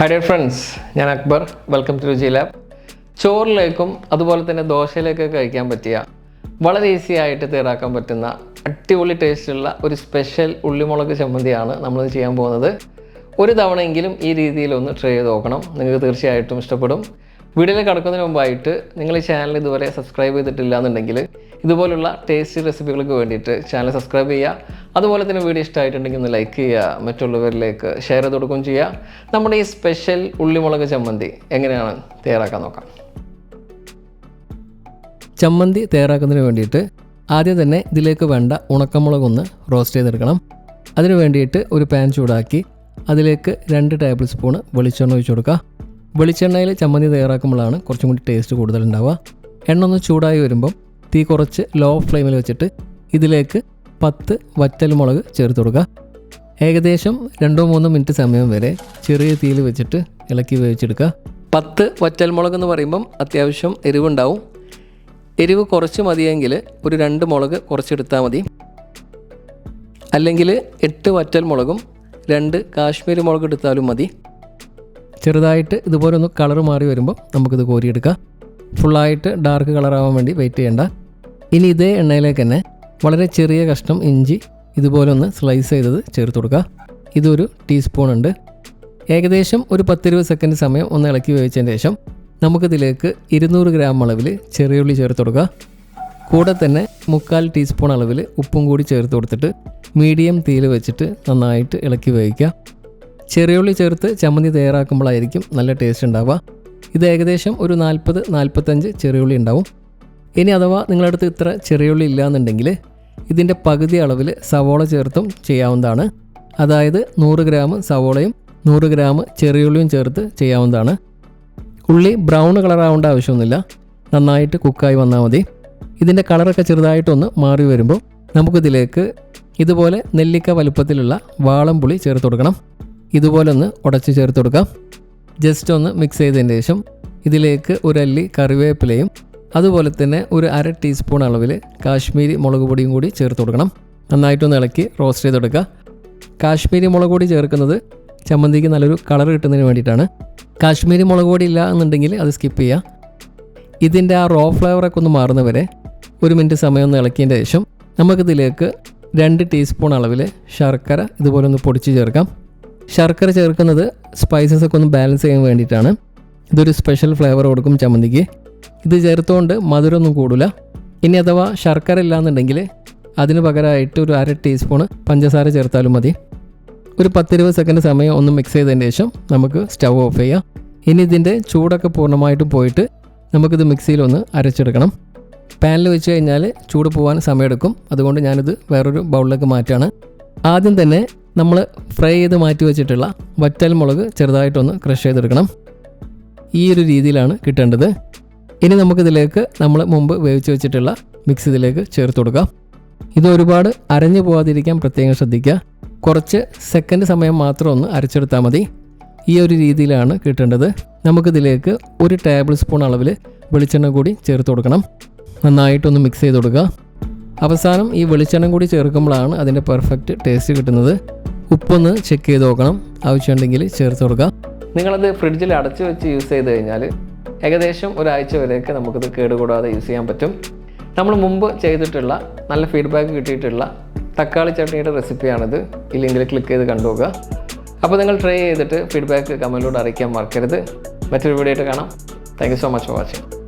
High dear friends ഞാൻ Akbar. Welcome to Ruchi lab ചോറിലേക്കും അതുപോലെ തന്നെ ദോശയിലേക്കൊക്കെ കഴിക്കാൻ പറ്റിയ വളരെ ഈസി ആയിട്ട് തയ്യാറാക്കാൻ പറ്റുന്ന അടിപൊളി ടേസ്റ്റുള്ള ഒരു സ്പെഷ്യൽ ഉള്ളിമുളക് ചമ്മന്തിയാണ് നമ്മൾ ചെയ്യാൻ പോകുന്നത്. ഒരു തവണയെങ്കിലും ഈ രീതിയിൽ ഒന്ന് ട്രൈ ചെയ്ത് നോക്കണം. നിങ്ങൾക്ക് തീർച്ചയായിട്ടും ഇഷ്ടപ്പെടും. വീഡിയോയിൽ കടക്കുന്നതിന് മുമ്പായിട്ട് നിങ്ങൾ ഈ ചാനൽ ഇതുവരെ സബ്സ്ക്രൈബ് ചെയ്തിട്ടില്ല എന്നുണ്ടെങ്കിൽ ഇതുപോലുള്ള ടേസ്റ്റി റെസിപ്പികൾക്ക് വേണ്ടിയിട്ട് ചാനൽ സബ്സ്ക്രൈബ് ചെയ്യുക. അതുപോലെ തന്നെ വീഡിയോ ഇഷ്ടമായിട്ടുണ്ടെങ്കിൽ ഒന്ന് ലൈക്ക് ചെയ്യുക. മറ്റുള്ളവരിലേക്ക് ഷെയർ ചെയ്ത് കൊടുക്കുകയും ചെയ്യുക. നമ്മുടെ ഈ സ്പെഷ്യൽ ഉള്ളിമുളക് ചമ്മന്തി എങ്ങനെയാണ് തയ്യാറാക്കാൻ നോക്കാം. ചമ്മന്തി തയ്യാറാക്കുന്നതിന് വേണ്ടിയിട്ട് ആദ്യം തന്നെ ഇതിലേക്ക് വേണ്ട ഉണക്കമുളക് ഒന്ന് റോസ്റ്റ് ചെയ്തെടുക്കണം. അതിന് വേണ്ടിയിട്ട് ഒരു പാൻ ചൂടാക്കി അതിലേക്ക് രണ്ട് ടേബിൾ സ്പൂണ് വെളിച്ചെണ്ണ ഒഴിച്ചു കൊടുക്കുക. വെളിച്ചെണ്ണയിൽ ചമ്മന്തി തയ്യാറാക്കുമ്പോഴാണ് കുറച്ചും കൂടി ടേസ്റ്റ് കൂടുതലുണ്ടാവുക. എണ്ണ ഒന്ന് ചൂടായി വരുമ്പം തീ കുറച്ച് ലോ ഫ്ലെയിമിൽ വെച്ചിട്ട് ഇതിലേക്ക് പത്ത് വറ്റൽമുളക് ചേർത്ത് കൊടുക്കുക. ഏകദേശം രണ്ടോ മൂന്നോ മിനിറ്റ് സമയം വരെ ചെറിയ തീയിൽ വെച്ചിട്ട് ഇളക്കി വേവിച്ചെടുക്കുക. പത്ത് വറ്റൽമുളക് എന്ന് പറയുമ്പം അത്യാവശ്യം എരിവുണ്ടാവും. എരിവ് കുറച്ച് മതിയെങ്കിൽ ഒരു രണ്ട് മുളക് കുറച്ചെടുത്താൽ മതി. അല്ലെങ്കിൽ എട്ട് വറ്റൽ മുളകും രണ്ട് കാശ്മീരി മുളക് എടുത്താലും മതി. ചെറുതായിട്ട് ഇതുപോലെ ഒന്ന് കളർ മാറി വരുമ്പോൾ നമുക്കിത് കോരിയെടുക്കാം. ഫുള്ളായിട്ട് ഡാർക്ക് കളറാവാൻ വേണ്ടി വെയിറ്റ് ചെയ്യേണ്ട. ഇനി ഇതേ എണ്ണയിലേക്ക് തന്നെ വളരെ ചെറിയ കഷ്ണം ഇഞ്ചി ഇതുപോലെ ഒന്ന് സ്ലൈസ് ചെയ്തത് ചേർത്ത് കൊടുക്കുക ഇതൊരു ടീസ്പൂൺ ഉണ്ട്. ഏകദേശം ഒരു പത്തിരുപത് സെക്കൻഡ് സമയം ഒന്ന് ഇളക്കി വേവിച്ചതിന് ശേഷം നമുക്കിതിലേക്ക് ഇരുന്നൂറ് ഗ്രാം അളവിൽ ചെറിയുള്ളി ചേർത്ത് കൊടുക്കുക കൂടെ തന്നെ മുക്കാൽ ടീസ്പൂൺ അളവിൽ ഉപ്പും കൂടി ചേർത്ത് കൊടുത്തിട്ട് മീഡിയം തീയിൽ വെച്ചിട്ട് നന്നായിട്ട് ഇളക്കി വേവിക്കുക ചെറിയുള്ളി ചേർത്ത് ചമ്മന്തി തയ്യാറാക്കുമ്പോഴായിരിക്കും നല്ല ടേസ്റ്റ് ഉണ്ടാവുക. ഇത് ഏകദേശം ഒരു നാൽപ്പത് നാൽപ്പത്തഞ്ച് ചെറിയുള്ളി ഉണ്ടാവും. ഇനി അഥവാ നിങ്ങളടുത്ത് ഇത്ര ചെറിയുള്ളി ഇല്ലയെന്നുണ്ടെങ്കിൽ ഇതിന്റെ പകുതി അളവിൽ സവോള ചേർത്തും ചെയ്യാവുന്നതാണ്. അതായത് നൂറ് ഗ്രാം സവോളയും നൂറ് ഗ്രാം ചെറിയുള്ളിയും ചേർത്ത് ചെയ്യാവുന്നതാണ്. ഉള്ളി ബ്രൗൺ കളറാവേണ്ട ആവശ്യമൊന്നുമില്ല. നന്നായിട്ട് കുക്കായി വന്നാൽ മതി. ഇതിന്റെ കളറൊക്കെ ചെറുതായിട്ടൊന്ന് മാറി വരുമ്പോൾ നമുക്കിതിലേക്ക് ഇതുപോലെ നെല്ലിക്ക വലുപ്പത്തിലുള്ള വാളംപുളി ചേർത്ത് കൊടുക്കണം. ഇതുപോലെ ഒന്ന് ഉടച്ച് ചേർത്ത് കൊടുക്കാം. ജസ്റ്റ് ഒന്ന് മിക്സ് ചെയ്തതിന് ശേഷം ഇതിലേക്ക് ഒരല്ലി കറിവേപ്പിലയും അതുപോലെ തന്നെ ഒരു അര ടീസ്പൂൺ അളവിൽ കാശ്മീരി മുളക് പൊടിയും കൂടി ചേർത്ത് കൊടുക്കണം. നന്നായിട്ടൊന്ന് ഇളക്കി റോസ്റ്റ് ചെയ്തെടുക്കുക. കാശ്മീരി മുളക് പൊടി ചേർക്കുന്നത് ചമ്മന്തിക്ക് നല്ലൊരു കളർ കിട്ടുന്നതിന് വേണ്ടിയിട്ടാണ്. കാശ്മീരി മുളക് പൊടി ഇല്ല എന്നുണ്ടെങ്കിൽ അത് സ്കിപ്പ് ചെയ്യുക ഇതിന്റെ ആ റോ ഫ്ലേവറൊക്കെ ഒന്ന് മാറുന്നവരെ ഒരു മിനിറ്റ് സമയം ഒന്ന് ഇളക്കിയതിന്റെ ശേഷം നമുക്കിതിലേക്ക് രണ്ട് ടീസ്പൂൺ അളവിൽ ശർക്കര ഇതുപോലെ ഒന്ന് പൊടിച്ച് ചേർക്കാം. ശർക്കര ചേർക്കുന്നത് സ്പൈസസ് ഒക്കെ ഒന്ന് ബാലൻസ് ചെയ്യാൻ വേണ്ടിയിട്ടാണ്. ഇതൊരു സ്പെഷ്യൽ ഫ്ലേവർ കൊടുക്കും ചമ്മന്തിക്ക്. ഇത് ചേർത്തുകൊണ്ട് മധുരമൊന്നും കൂടില്ല ഇനി അഥവാ ശർക്കര ഇല്ലാന്നുണ്ടെങ്കിൽ അതിന് പകരമായിട്ട് ഒരു അര ടീസ്പൂൺ പഞ്ചസാര ചേർത്താലും മതി. ഒരു പത്തിരുപത് സെക്കൻഡ് സമയം ഒന്ന് മിക്സ് ചെയ്തതിന് ശേഷം നമുക്ക് സ്റ്റവ് ഓഫ് ചെയ്യാം. ഇനി ഇതിന്റെ ചൂടൊക്കെ പൂർണമായിട്ടും പോയിട്ട് നമുക്കിത് മിക്സിയിലൊന്ന് അരച്ചെടുക്കണം. പാനിൽ വെച്ച് കഴിഞ്ഞാൽ ചൂട് പോകാൻ സമയമെടുക്കും. അതുകൊണ്ട് ഞാനിത് വേറൊരു ബൗളിലേക്ക് മാറ്റാണ് ആദ്യം തന്നെ നമ്മൾ ഫ്രൈ ചെയ്ത് മാറ്റി വെച്ചിട്ടുള്ള വറ്റൽ മുളക് ചെറുതായിട്ടൊന്ന് ക്രഷ് ചെയ്തെടുക്കണം. ഈ ഒരു രീതിയിലാണ് കിട്ടേണ്ടത്. ഇനി നമുക്കിതിലേക്ക് നമ്മൾ മുമ്പ് വേവിച്ച് വെച്ചിട്ടുള്ള മിക്സ് ഇതിലേക്ക് ചേർത്ത് കൊടുക്കാം. ഇത് ഒരുപാട് അരഞ്ഞു പോകാതിരിക്കാൻ പ്രത്യേകം ശ്രദ്ധിക്കുക. കുറച്ച് സെക്കൻഡ് സമയം മാത്രം ഒന്ന് അരച്ചെടുത്താൽ മതി. ഈ ഒരു രീതിയിലാണ് കിട്ടേണ്ടത്. നമുക്കിതിലേക്ക് ഒരു ടേബിൾ സ്പൂൺ അളവിൽ വെളിച്ചെണ്ണ കൂടി ചേർത്ത് കൊടുക്കണം. നന്നായിട്ടൊന്ന് മിക്സ് ചെയ്ത് കൊടുക്കുക. അവസാനം ഈ വെളിച്ചെണ്ണ കൂടി ചേർക്കുമ്പോഴാണ് അതിന്റെ പെർഫെക്റ്റ് ടേസ്റ്റ് കിട്ടുന്നത്. ഉപ്പൊന്ന് ചെക്ക് ചെയ്ത് നോക്കണം. ആവശ്യമുണ്ടെങ്കിൽ ചേർത്ത് കൊടുക്കുക നിങ്ങളത് ഫ്രിഡ്ജിൽ അടച്ചു വെച്ച് യൂസ് ചെയ്ത് കഴിഞ്ഞാൽ ഏകദേശം ഒരാഴ്ച വരെയൊക്കെ നമുക്കത് കേടുകൂടാതെ യൂസ് ചെയ്യാൻ പറ്റും. നമ്മൾ മുമ്പ് ചെയ്തിട്ടുള്ള നല്ല ഫീഡ്ബാക്ക് കിട്ടിയിട്ടുള്ള തക്കാളി ചട്നിയുടെ റെസിപ്പിയാണിത് ഈ ലിങ്കിൽ ക്ലിക്ക് ചെയ്ത് കണ്ടുപോകുക അപ്പോൾ നിങ്ങൾ ട്രൈ ചെയ്തിട്ട് ഫീഡ്ബാക്ക് കമന്റിലൂടെ അറിയിക്കാൻ മറക്കരുത്. മറ്റൊരു വീഡിയോ ആയിട്ട് കാണാം. Thank you so much for watching